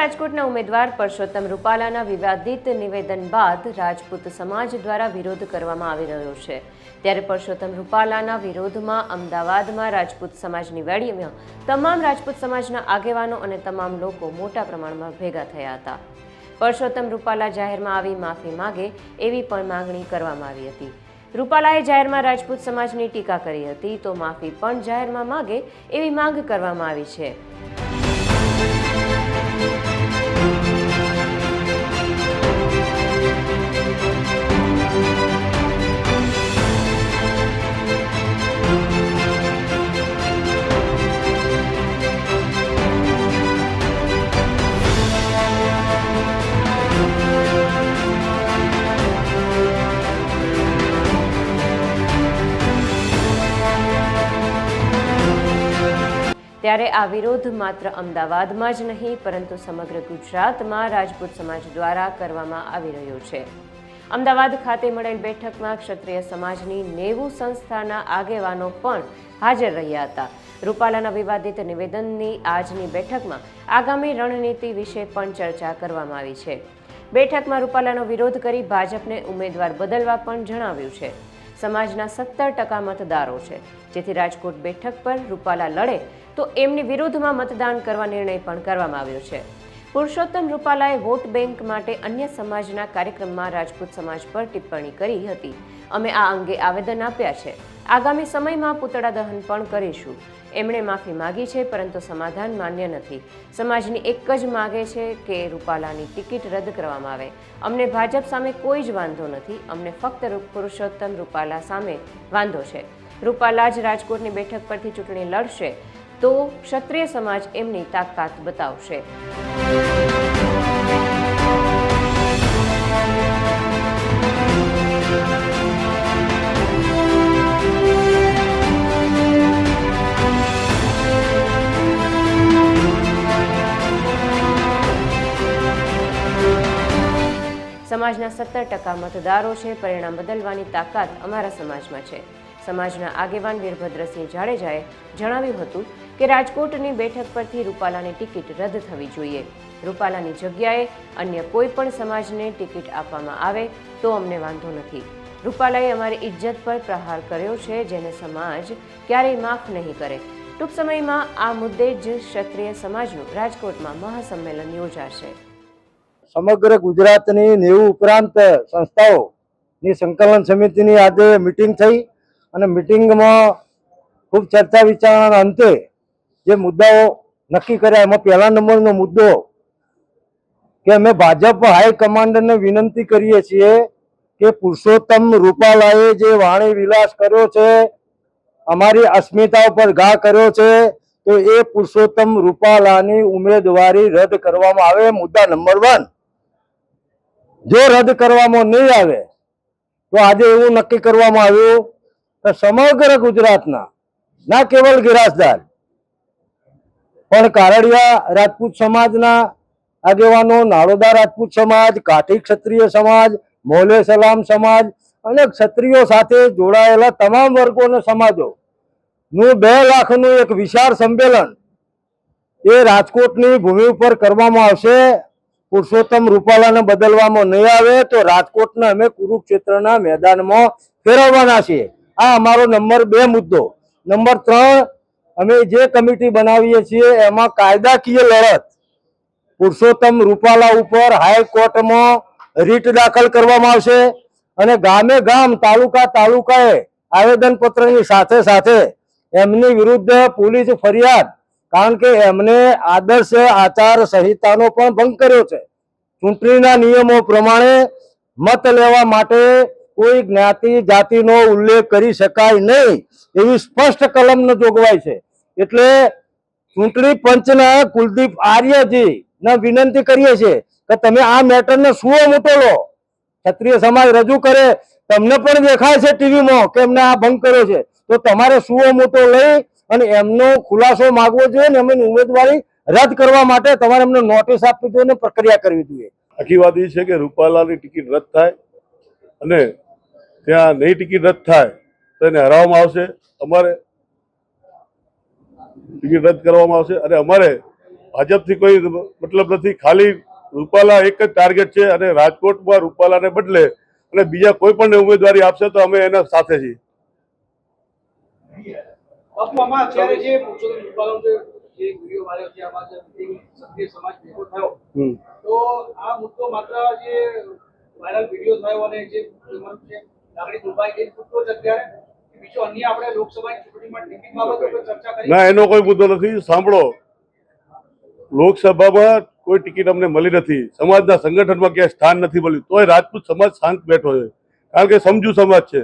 રાજકોટના ઉમેદવાર પરસોત્તમ રૂપાલાના વિવાદિત નિવેદન બાદ રાજપૂત સમાજ દ્વારા વિરોધ કરવામાં આવી રહ્યો છે. ત્યારે પરસોત્તમ રૂપાલાના વિરોધમાં અમદાવાદમાં રાજપૂત સમાજની વેળીમાં તમામ રાજપૂત સમાજના આગેવાનો અને તમામ લોકો મોટા પ્રમાણમાં ભેગા થયા હતા. પરસોત્તમ રૂપાલા જાહેરમાં આવી માફી માગે એવી પણ માંગણી કરવામાં આવી હતી. રૂપાલાએ જાહેરમાં રાજપૂત સમાજની ટીકા કરી હતી તો માફી પણ જાહેરમાં માગે એવી માંગ કરવામાં આવી છે. ત્યારે આ વિરોધ માત્ર અમદાવાદમાં જ નહીં, પરંતુ સમગ્ર ગુજરાતમાં રાજપૂત સમાજ દ્વારા કરવામાં આવી રહ્યો છે. અમદાવાદ ખાતે મળેલ બેઠકમાં ક્ષત્રિય સમાજની નેવું સંસ્થાના આગેવાનો પણ હાજર રહ્યા હતા. રૂપાલાના વિવાદિત નિવેદનની આજની બેઠકમાં આગામી રણનીતિ વિશે પણ ચર્ચા કરવામાં આવી છે. બેઠકમાં રૂપાલાનો વિરોધ કરી ભાજપને ઉમેદવાર બદલવા પણ જણાવ્યું છે. સમાજના સત્તર ટકા મતદારો છે. જેથી રાજકોટ બેઠક પર રૂપાલા લડે તો એમની વિરુદ્ધમાં મતદાન કરવા નિર્ણય પણ કરવામાં આવ્યો છે. પુરુષોત્તમ રૂપાલાએ વોટ બેંક માટે અન્ય સમાજના કાર્યક્રમમાં રાજપૂત સમાજ પર ટિપ્પણી કરી હતી. અમે આ અંગે આવેદન આપ્યા છે. આગામી સમયમાં પૂતળા દહન પણ કરીશું. એમણે માફી માગી છે, પરંતુ સમાધાન માન્ય નથી. સમાજની એક જ માગે છે કે રૂપાલાની ટિકિટ રદ કરવામાં આવે. અમને ભાજપ સામે કોઈ જ વાંધો નથી. અમને ફક્ત પુરુષોત્તમ રૂપાલા સામે વાંધો છે. રૂપાલા જ રાજકોટની બેઠક પરથી ચૂંટણી લડશે. તો ક્ષત્રિય સમાજ એમની તાકાત બતાવશે. સમાજના સત્તર ટકા મતદારો છે, પરિણામ બદલવાની તાકાત અમારા સમાજમાં છે. સમાજના આગેવાન વીરભદ્રસિંહ જાડેજાએ જણાવ્યું હતું કે રાજકોટની બેઠક પરથી રૂપાલાની ટિકિટ રદ થવી જોઈએ. રૂપાલાની જગ્યાએ અન્ય કોઈ પણ સમાજને ટિકિટ આપવામાં આવે તો અમને વાંધો નથી. રૂપાલાએ અમારી ઇજ્જત પર પ્રહાર કર્યો છે જેને સમાજ ક્યારેય માફ નહીં કરે. ટૂંક સમયમાં આ મુદ્દે જ ક્ષત્રિય સમાજનું રાજકોટમાં મહાસંમેલન યોજાશે. સમગ્ર ગુજરાતની નેવું ઉપરાંત સંસ્થાઓની સંકલન સમિતિની આજે મિટિંગ થઈ અને મિટિંગમાં ખૂબ ચર્ચા વિચારણાના અંતે જે મુદ્દાઓ નક્કી કર્યા, એમાં પહેલા નંબરનો મુદ્દો કે અમે ભાજપ હાઈકમાન્ડને વિનંતી કરીએ છીએ કે પુરુષોત્તમ રૂપાલાએ જે વાણી વિલાસ કર્યો છે, અમારી અસ્મિતા ઉપર ઘા કર્યો છે, તો એ પુરુષોત્તમ રૂપાલાની ઉમેદવારી રદ કરવામાં આવે. મુદ્દા નંબર વન, જો રદ કરવામાં નહીં આવે, તો આજે એવું નક્કી કરવામાં આવ્યું કે સમગ્ર ગુજરાતના, ના કેવલ ગિરાસદાર પણ કારડિયા રાજપૂત સમાજના આગેવાનો નાળોદા રાજપૂત સમાજ, કાઠી ક્ષત્રિય સમાજ, મોલે સલામ સમાજ અને ક્ષત્રિયો સાથે જોડાયેલા તમામ વર્ગોના સમાજો નું બે લાખનું એક વિશાળ સંમેલન એ રાજકોટની ભૂમિ ઉપર કરવામાં આવશે. પુરુષોત્તમ રૂપાલાને બદલવામાં નહીં આવે તો રાજકોટને અમે કુરુક્ષેત્રના મેદાનમાં ફેરવવાના છીએ. આ અમારો નંબર બે મુદ્દો. નંબર ત્રણ અમે જે કમિટી બનાવીએ છીએ, એમાં કાયદાકીય લડત પુરુષોત્તમ રૂપાલા ઉપર હાઈકોર્ટમાં રીટ દાખલ કરવામાં આવશે અને ગામે ગામ, તાલુકા તાલુકાએ આવેદનપત્રની સાથે સાથે એમની વિરુદ્ધ પોલીસ ફરિયાદ, કારણ કે એમને આદર્શ આચાર સંહિતાનો પણ ભંગ કર્યો છે. ચૂંટણીના નિયમો પ્રમાણે મત લેવા માટે કોઈ જ્ઞાતિ જાતિનો ઉલ્લેખ કરી શકાય નહીં, એવી સ્પષ્ટ કલમનો જોગવાઈ છે. એટલે ચૂંટણી પંચના કુલદીપ આર્યજી ને વિનંતી કરીએ છીએ કે તમે આ મેટરને સુઓ મોટો લો. ક્ષત્રિય સમાજ રજૂ કરે. તમને પણ દેખાય છે ટીવીમાં કે એમને આ ભંગ કર્યો છે. તો તમારે સુઓ મોટો લઈ અને એમનો ખુલાસો માગવો જોઈએ ને એમની ઉમેદવારી રદ કરવા માટે તમારે એમને નોટિસ આપવી જોઈએ ને પ્રક્રિયા કરવી જોઈએ. આખી વાત એ છે કે રૂપાલાની ટિકિટ રદ થાય અને ત્યાં નહીં ટિકિટ રદ થાય તો એને હરાવવામાં આવશે. અમારે ટિકિટ રદ કરવામાં આવશે અને અમારે ભાજપથી કોઈ મતલબ નથી. ખાલી રૂપાલા એક જ ટાર્ગેટ છે અને રાજકોટમાં રૂપાલાને બદલે અને બીજા કોઈ પણ ઉમેદવારી આપશે તો અમે એના સાથે છીએ. બીજો અન્ય આપણે લોકસભાની ના, એનો કોઈ મુદ્દો નથી. સાંભળો. લોકસભામાં કોઈ ટિકિટ અમને મળી નથી. સમાજના સંગઠનમાં ક્યાંય સ્થાન નથી મળ્યું. તોય રાજપૂત સમાજ શાંત બેઠો છે. કારણ કે સમજુ સમાજ છે.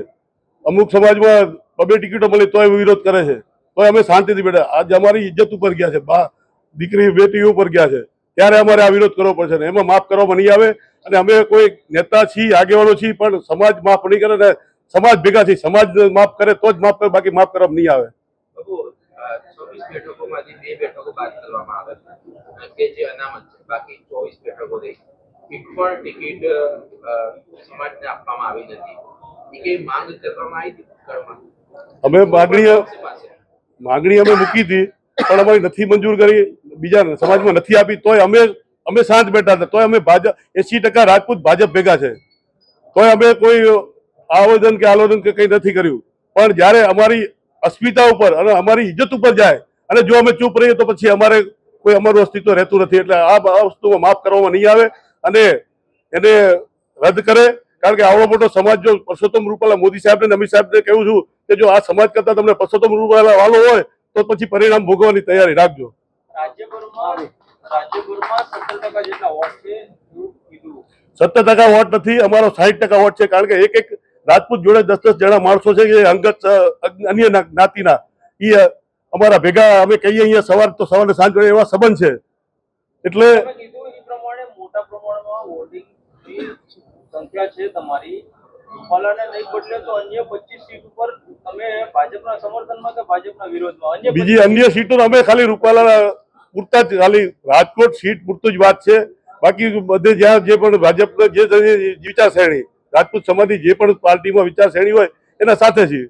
અમુક સમાજમાં બબે ટિકિટો મળી તોય વિરોધ કરે છે. તોય અમે શાંતિથી બેઠા. આજે અમારી ઇજ્જત ઉપર ગયા છે. બા, દીકરી, બેટી ઉપર ગયા છે. ત્યારે અમારે આ વિરોધ કરવો પડશે એમાં માફ કરવામાં નહીં આવે. અને અમે કોઈ નેતા છીએ, આગેવાનો છીએ, પણ સમાજ માફ નહીં કરે ને. સમાજ ભેગા છીએ સમાજ માફ કરે તો જ માફ કરે બાકી માફ કરવા નહીં આવે. અમે માગણી માગણી અમે મૂકી હતી પણ અમારી નથી મંજૂર કરી બીજા સમાજમાં નથી આપી તોય અમે અમે શાંત બેઠા હતા તોય અમે ભાજપ એસી ટકા રાજપૂત ભાજપ ભેગા છે. તોય અમે કોઈ આવેદન કે આલોદન કે કંઈ નથી કર્યું. પણ જ્યારે અમારી અસ્મિતા ઉપર અને અમારી ઇજ્જત ઉપર જાય અને જો અમે ચૂપ રહીએ તો પછી અમારે કોઈ અમારું અસ્તિત્વ રહેતું નથી. એટલે આ વસ્તુમાં માફ કરવામાં નહીં આવે અને એને રદ કરે. કારણ કે આવડો મોટો સમાજ જો પરસોત્તમ રૂપાલા મોદી સાહેબને અમિત સાહેબને કહું છું કે જો આ સમાજ કરતા તમને પરસોત્તમ રૂપાલા વાલો હોય તો પછી પરિણામ ભોગવવાની તૈયારી રાખજો. સત્તર ટકા વોટ નથી અમારો સાહીઠ ટકા વોટ છે. કારણ કે એક એક રાજપૂત જોડે દસ દસ જણા માણસો છે કે અંગત અન્ય જ્ઞાતિના. એ અમારા ભેગા અમે કહીએ અહીંયા સવાર તો સવારે સાંજ એવા સંબંધ છે. એટલે તમે કીધું એ પ્રમાણે મોટા પ્રમાણમાં વોટિંગની સંખ્યા છે તમારી. રૂપાલાને નહીં બદલે તો અન્ય પચીસ સીટ ઉપર તમે ભાજપના સમર્થનમાં કે ભાજપના વિરોધમાં? અન્ય બીજી અન્ય સીટો અમે ખાલી રૂપાલા પૂરતા જ ખાલી રાજકોટ સીટ પૂરતું જ વાત છે. બાકી બધે જ્યાં જે પણ ભાજપના જે વિચારસરણી રાજપૂત સમાજની જે પણ પાર્ટીમાં વિચારશ્રેણી હોય એના સાથે છીએ.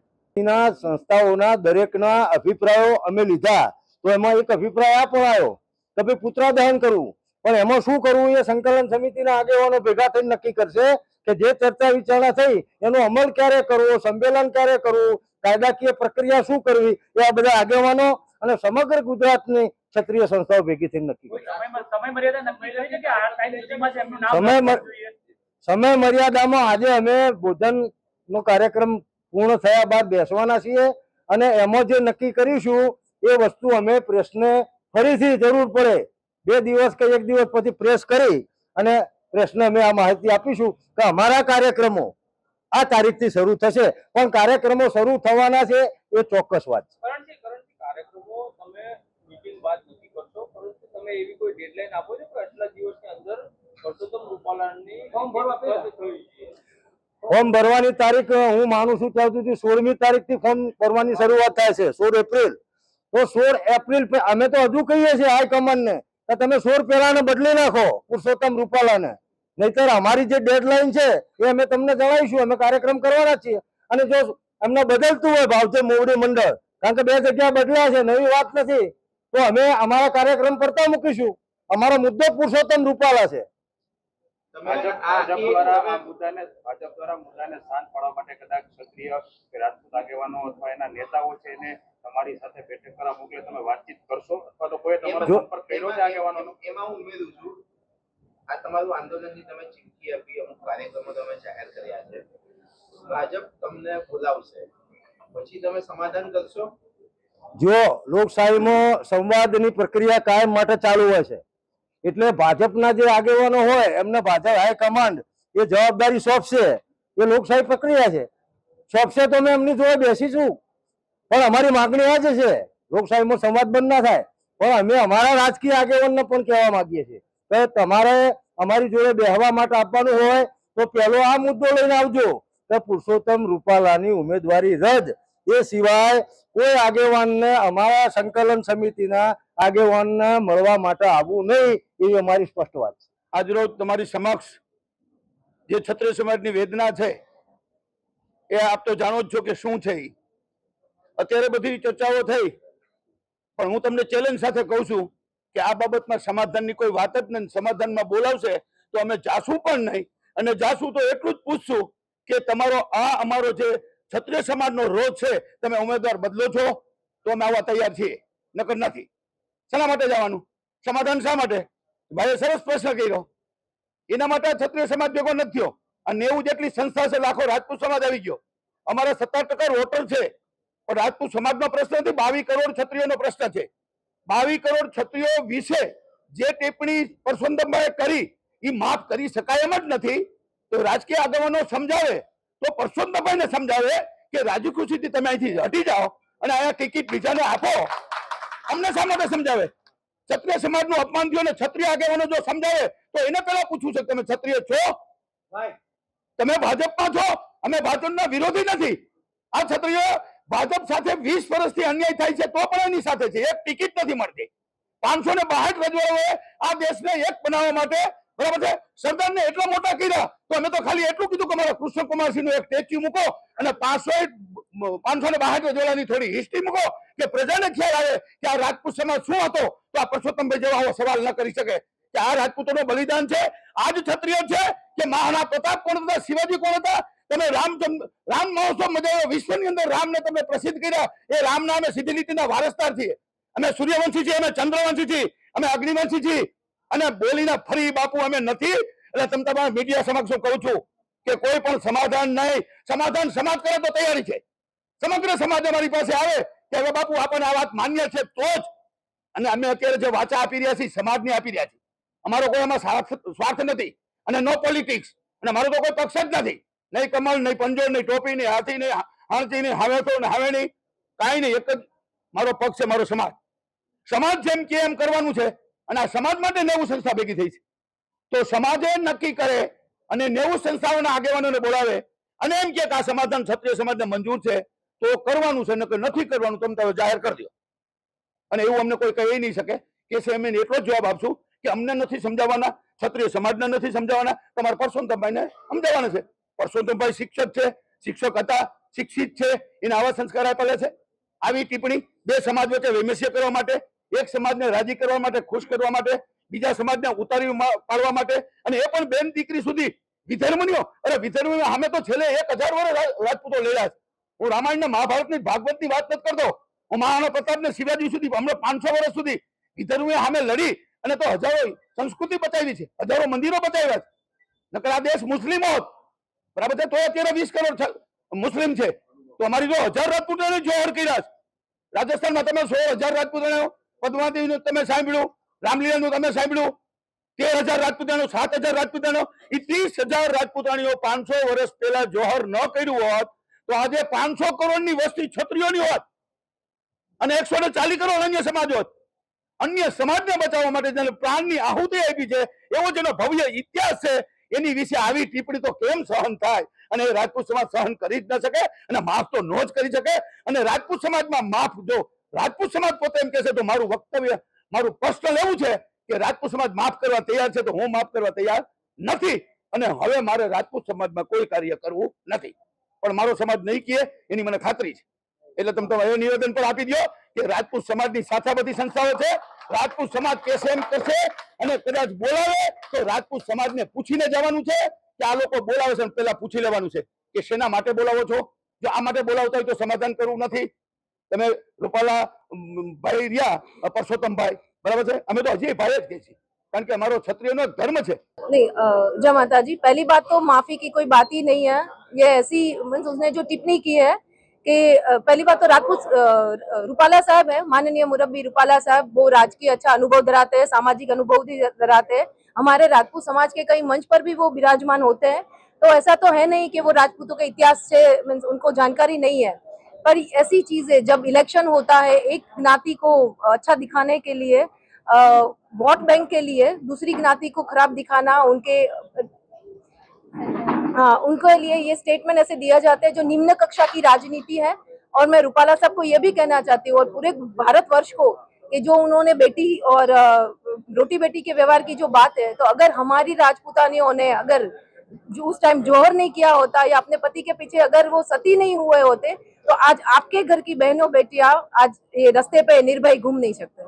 સંસ્થાઓના દરેકના અભિપ્રાયો અમે લીધા. તો એમાં એક અભિપ્રાય આ પણ આવ્યો કે ભાઈ પુત્રદહન કરવું. પણ એમાં શું કરવું? એ સંકલન સમિતિના આગેવાનો ભેગા થઈને નક્કી કરશે કે જે ચર્ચા વિચારણા થઈ એનો અમલ ક્યારે કરવો સંમેલન ક્યારે કરવું કાયદાકીય પ્રક્રિયા શું કરવી એ આ બધા આગેવાનો અને સમગ્ર ગુજરાતની ક્ષત્રિય સંસ્થાઓ ભેગી થઈને નક્કી કરશે. સમય સમય મર્યાદામાં આજે અમે ભોજનનો કાર્યક્રમ પૂર્ણ થયા બાદ બેસવાના છીએ અને એમાં જે નક્કી કરીશું એ વસ્તુ અમે પ્રેસને ફરીથી જરૂર પડે. બે દિવસ કે એક દિવસ પછી પ્રેસ કરી અને પ્રેસને અમે આ માહિતી આપીશું કે અમારા કાર્યક્રમો આ તારીખથી શરૂ થશે. પણ કાર્યક્રમો શરૂ થવાના છે એ ચોક્કસ વાત છે. કાર્યક્રમો તમે મીટિંગ બાદ નક્કી કરશો, પરંતુ તમે એવી કોઈ ડેડલાઈન આપો છો કે આટલા દિવસની અંદર ફોર્મ ભરવાની તારીખ હું માનું છું ત્યાં સુધી સોળમી તારીખથી ફોર્મ ભરવાની શરૂઆત થાય છે સોળ એપ્રિલ. તો સોળ એપ્રિલ અમે તો હજુ કહીએ છીએ હાઈકમાન્ડને કે તમે સોળ પહેલાને બદલી નાખો પુરુષોત્તમ રૂપાલાને. નહીતર અમારી જે ડેડલાઈન છે એ અમે તમને જણાવીશું અમે કાર્યક્રમ કરવાના છીએ. અને જો એમને બદલતું હોય ભાવતે મોવડી મંડળ કારણ કે બે જગ્યા બદલ્યા છે નવી વાત નથી. તો અમે અમારા કાર્યક્રમ કરતા મૂકીશું. અમારો મુદ્દો પુરુષોત્તમ રૂપાલા છે. ભાજપ દ્વારા મુદ્દાને ભાજપ દ્વારા મુદ્દાને શાંત પાડવા માટે કદાચ ક્ષત્રિય કે રાજપૂત આગેવાનો અથવા એના નેતાઓ છે એને તમારી સાથે બેઠક કરવા મોકલે તમે વાતચીત કરશો અથવા તો કોઈ તમારો સંપર્ક કર્યો છે આગેવાનોનો? એમાં હું ઉમેરું છું આ તમારું આંદોલનની તમે ચીમકી આપી અમુક કાર્યક્રમો તમે જાહેર કર્યા છે. ભાજપ તમને બોલાવશે. પછી તમે સમાધાન કરશો? જો લોકશાહીમાં સંવાદની પ્રક્રિયા કાયમ માટે ચાલુ હોય છે. એટલે ભાજપના જે આગેવાનો હોય, એમને ભાજપ હાઈકમાન્ડ એ જવાબદારી સોંપશે. એ લોકશાહી પ્રક્રિયા છે. સોંપશે તો અમે એમની જોડે બેસીશું પણ અમારી માગણી આ જ છે. લોકશાહીમાં સંવાદ બંધ ના થાય. પણ અમે અમારા રાજકીય આગેવાનને પણ કહેવા માંગીએ છીએ કે તમારે અમારી જોડે બેહવા માટે આપવાનું હોય, તો પહેલો આ મુદ્દો લઈને આવજો કે પુરુષોત્તમ રૂપાલાની ઉમેદવારી રદ. એ સિવાય કોઈ આગેવાનને અમારા સંકલન સમિતિના આગેવાનને મળવા માટે આવવું નહીં, એવી અમારી સ્પષ્ટ વાત છે. આજરોજ તમારી સમક્ષ જે ક્ષત્રિય સમાજની વેદના છે, એ આપ તો જાણો જ છો કે શું છે. અત્યારે બધી ચર્ચાઓ થઈ, પણ હું તમને ચેલેન્જ સાથે કહું છું કે આ બાબતમાં સમાધાનની કોઈ વાત જ નહીં, સમાધાનમાં બોલાવશે તો અમે જાશું પણ નહીં. અને જાશું તો એટલું જ પૂછશું કે તમારો આ અમારો જે ક્ષત્રિય સમાજનો રોજ છે, તમે ઉમેદવાર બદલો છો, તો અમે આવવા તૈયાર છીએ. નકર નથી. શેના માટે જવાનું? સમાધાન શા માટે? ભાઈએ સરસ પ્રશ્ન કર્યો. એના માટે ક્ષત્રિય સમાજ ભેગો નથી થયો. અને નેવું જેટલી સંસ્થા છે, લાખો રાજપૂત સમાજ આવી ગયો. અમારા સત્તર ટકા વોટર છે. પણ રાજપૂત સમાજનો પ્રશ્ન નથી બાવીસ કરોડ ક્ષત્રિયોનો પ્રશ્ન છે. બાવીસ કરોડ ક્ષત્રિયો વિશે જે ટિપ્પણી પરસોત્તમભાઈએ કરી એ માફ કરી શકાય એમ જ નથી. તો રાજકીય આગેવાનો સમજાવે, તો પરસોત્તમભાઈને સમજાવે કે રાજી ખુશીથી તમે અહીંથી હટી જાઓ અને અહીંયા ટિકિટ બીજાને આપો. અમને શા માટે સમજાવે? ક્ષત્રિય સમાજનું અપમાન થયું અને ક્ષત્રિય આગેવાનો જો સમજાવે તો એને પેલા પૂછવું છે તમે ક્ષત્રિય છો? તમે ભાજપમાં છો? અમે ભાજપના વિરોધી નથી. આ ક્ષત્રિય ભાજપ સાથે વીસ વર્ષથી અન્યાય થાય છે તો પણ એની સાથે છે. એક ટિકિટ નથી મળતી. પાંચસો ને બાહઠ રજવાડાઓએ આ દેશને એક બનાવવા માટે બરાબર છે? સરદારને એટલા મોટા કર્યા તો અમે તો ખાલી એટલું કીધું કે મારા કૃષ્ણકુમારસિંહનું એક સ્ટેચ્યુ મૂકો અને પાંચસો પાંચસો ને બહાર જોડાની થોડી હિસ્ટ્રી મૂકો કે પ્રજાને ખ્યાલ આવે કે આ રાજપૂત સમાજ શું હતો તો આ પરસોત્તમભાઈ જેવા આવો સવાલ ન કરી શકે. કે આ રાજપૂતોનું બલિદાન છે? આ જ ક્ષત્રિય છે? કે મહારાણા પ્રતાપ કોણ હતા? શિવાજી કોણ હતા? તમે રામ રામ મહોત્સવ મજાવ્યો વિશ્વની અંદર રામને તમે પ્રસિદ્ધ કર્યા. એ રામના અમે સીધી નીતિના વારસદાર છીએ. અમે સૂર્યવંશી છીએ, અમે ચંદ્રવંશી છીએ, અમે અગ્નિવંશી છીએ. અને બોલીને ફરી બાપુ અમે નથી. એટલે તમે તમારા મીડિયા સમક્ષ હું કહું છું કે કોઈ પણ સમાધાન નહીં. સમાધાન સમાજ કરે તો તૈયારી છે. સમગ્ર સમાજ અમારી પાસે આવે કે હવે બાપુ આપણને આ વાત માન્ય છે તો જ. અને અમે અત્યારે જે વાચા આપી રહ્યા છીએ, સમાજની આપી રહ્યા છીએ. અમારો કોઈ એમાં સ્વાર્થ નથી અને નો પોલિટિક્સ અને મારો તો કોઈ પક્ષ જ નથી. નહીં કમળ નહીં પંજોર, નહીં ટોપી, નહીં હાથી, નહીં હાણતી નહીં હાવેતો ને હાવે નહીં કાંઈ નહીં, એક જ મારો પક્ષ છે, મારો સમાજ. સમાજ જેમ કે એમ કરવાનું છે અને આ સમાજ માટે નેવું સંસ્થા ભેગી થઈ છે. તો સમાજે નક્કી કરે અને નેવું સંસ્થાઓના આગેવાનોને બોલાવે અને એમ કે આ સમાધાન ક્ષત્રિય સમાજને મંજૂર છે, તો કરવાનું છે, નકર નથી કરવાનું, તમે તમે જાહેર કરી દો. અને એવું અમને કોઈ કહી નહીં શકે. કે છે અમે એટલો જ જવાબ આપશું કે અમને નથી સમજાવવાના, ક્ષત્રિય સમાજને નથી સમજાવવાના, તમારે પરસોત્તમભાઈને સમજાવવાના છે. પરસોત્તમભાઈ શિક્ષક છે, શિક્ષક હતા, શિક્ષિત છે, એને આવા સંસ્કાર આપેલા છે. આવી ટિપ્પણી બે સમાજ વચ્ચે વૈમસ્ય કરવા માટે એક સમાજને રાજી કરવા માટે, ખુશ કરવા માટે, બીજા સમાજને ઉતારી પાડવા માટે અને એ પણ બેન દીકરી સુધી વિધર્મનીઓ, અરે વિધર્મીઓ સામે તો છેલ્લે એક હજાર વર્ષ રાજપૂતો લેલા છે. હું ને ભાગવતની વાત નથી કરતો. હું મહારાણા પ્રતાપ ને શિવાજી સુધી, હમણાં પાંચસો વર્ષ સુધી વિધર્મીઓ સામે લડી અને તો હજારો સંસ્કૃતિ બચાવી છે, હજારો મંદિરો બચાવ્યા છે. નકર આ દેશ મુસ્લિમો. બરાબર છે? તો અત્યારે વીસ કરોડ મુસ્લિમ છે. તો અમારી જો હજાર રાજપૂતોને જોહર કર્યા છે. રાજસ્થાનમાં તમે સો હજાર રાજપૂતોને પદ્માવતીનું તમે સાંભળ્યું? રામલીલાનું તમે સાંભળ્યું? તેર હજાર રાજપૂતાણીઓ સાત હજાર રાજપૂતાણીઓ એ ત્રીસ હજાર રાજપૂતાણીઓ પાંચસો વર્ષ પહેલા જોહર ન કર્યું હોત, તો આજે પાંચસો કરોડની વસ્તી છત્રીઓની હોત અને એકસો ને ચાલીસ કરોડ અન્ય સમાજ હોત. અન્ય સમાજને બચાવવા માટે જેને પ્રાણની આહુતિ આપી છે, એવો જેનો ભવ્ય ઇતિહાસ છે. એની વિશે આવી ટિપ્પણી તો કેમ સહન થાય? અને રાજપૂત સમાજ સહન કરી જ ન શકે, અને માફ તો નો જ કરી શકે. અને રાજપૂત સમાજમાં માફ જો રાજપૂત સમાજ પોતે એમ કહેશે, તો મારું વક્તવ્ય, મારું પર્સનલ એવું છે કે રાજપૂત સમાજ માફ કરવા તૈયાર છે, તો હું માફ કરવા તૈયાર નથી. અને હવે મારે રાજપૂત સમાજમાં કોઈ કાર્ય કરવું નથી. પણ મારો સમાજ નહીં કહે એની મને ખાતરી છે. એટલે તમે તમે એ નિવેદન પણ આપી દો કે રાજપૂત સમાજની સાચા બધી સંસ્થાઓ છે. રાજપૂત સમાજ કેસે એમ કરશે અને કદાચ બોલાવે, તો રાજપૂત સમાજને પૂછીને જવાનું છે કે આ લોકો બોલાવે છે પેલા પૂછી લેવાનું છે કે શેના માટે બોલાવો છો? જો આ માટે બોલાવતા હોય તો સમાધાન કરવું નથી. તમે રૂપાલા અમ, ભાઈ રહ્યા પરસોત્તમભાઈ બરાબર છે અમે તો હજી ભાઈ જ કહીએ છીએ કારણ કે અમારો ક્ષત્રિયનો એક ધર્મ છે नहीं अ, जय माता जी पहली बात तो माफी की कोई बात ही नहीं है ये ऐसी मीन्स उसने जो टिप्पणी की है कि अ, पहली बात तो राजपूत अ, रूपाला साहब है माननीय मुरब्बी रूपाला साहब वो राजकीय अच्छा अनुभव धराते हैं सामाजिक अनुभव भी धराते हैं हमारे राजपूत समाज के कई मंच पर भी वो विराजमान होते हैं तो ऐसा तो है नहीं कि वो राजपूतों के इतिहास से मीन्स उनको जानकारी नहीं है पर ऐसी चीज़ें, जब इलेक्शन होता है, एक ज्ञाति को अच्छा दिखाने के लिए वोट बैंक के लिए दूसरी ज्ञाति को खराब दिखाना, उनके हाँ उनके लिए ये स्टेटमेंट ऐसे दिया जाता है जो निम्न कक्षा की राजनीति है। और मैं रूपाला साहब को ये भी कहना चाहती हूँ और पूरे भारतवर्ष को कि जो उन्होंने बेटी और रोटी बेटी के व्यवहार की जो बात है तो अगर हमारी राजपूतानियों ने अगर जो उस टाइम जोहर नहीं किया होता या अपने पति के पीछे अगर वो सती नहीं हुए होते तो आज आपके घर की बहनों बेटियाँ आज ये रास्ते पे निर्भय घूम नहीं सकते।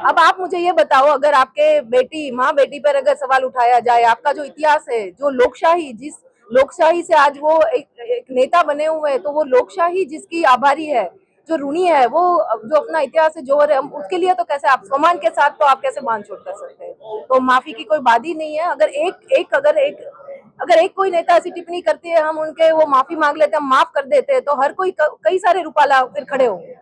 अब आप मुझे ये बताओ अगर आपके बेटी माँ बेटी पर अगर सवाल उठाया जाए आपका जो इतिहास है जो लोकशाही जिस लोकशाही से आज वो एक, एक नेता बने हुए हैं तो वो लोकशाही जिसकी आभारी है जो ऋणी है, वो जो अपना इतिहास है जो है उसके लिए तो कैसे आप सम्मान के साथ तो आप कैसे बाँध छोड़ कर सकते हैं? तो माफ़ी की कोई बात ही नहीं है। अगर एक एक, अगर एक अगर एक कोई नेता ऐसी टिप्पणी करती है, हम उनके वो माफ़ी मांग लेते हैं, माफ़ कर देते हैं तो हर कोई कई सारे रूपाला फिर खड़े होंगे।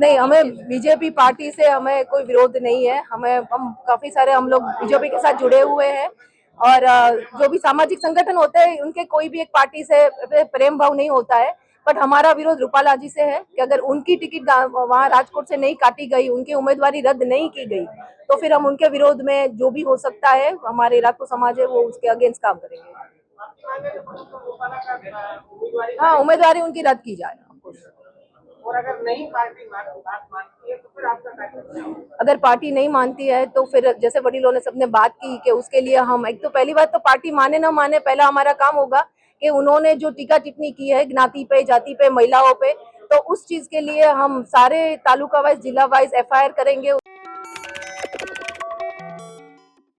नहीं, हमें बीजेपी पार्टी से हमें कोई विरोध नहीं है। हमें, हम, काफ़ी सारे हम लोग बीजेपी के साथ जुड़े हुए हैं। और जो भी सामाजिक संगठन होते हैं, उनके कोई भी एक पार्टी से प्रेम भाव नहीं होता है। बट हमारा विरोध रूपाला जी से है कि अगर उनकी टिकट वहाँ राजकोट से नहीं काटी गई, उनकी उम्मीदवारी रद्द नहीं की गई तो फिर हम उनके विरोध में जो भी हो सकता है, हमारे राजपूत समाज है, वो उसके अगेंस्ट काम करेंगे। हाँ उम्मीदवारी उनकी रद्द की जाए। और अगर नहीं पार्टी मानती है तो फिर आपका अगर पार्टी नहीं मानती है तो फिर जैसे वडिलों ने सबने बात की कि उसके लिए हम, एक तो पहली बात तो पार्टी माने ना माने, पहला हमारा काम होगा कि उन्होंने जो टीका टिप्पणी की है, ज्ञाति पे, जाति पे, महिलाओं पे तो उस चीज़ के लिए हम सारे तालुका वाइज, जिला वाइज, एफआईआर करेंगे।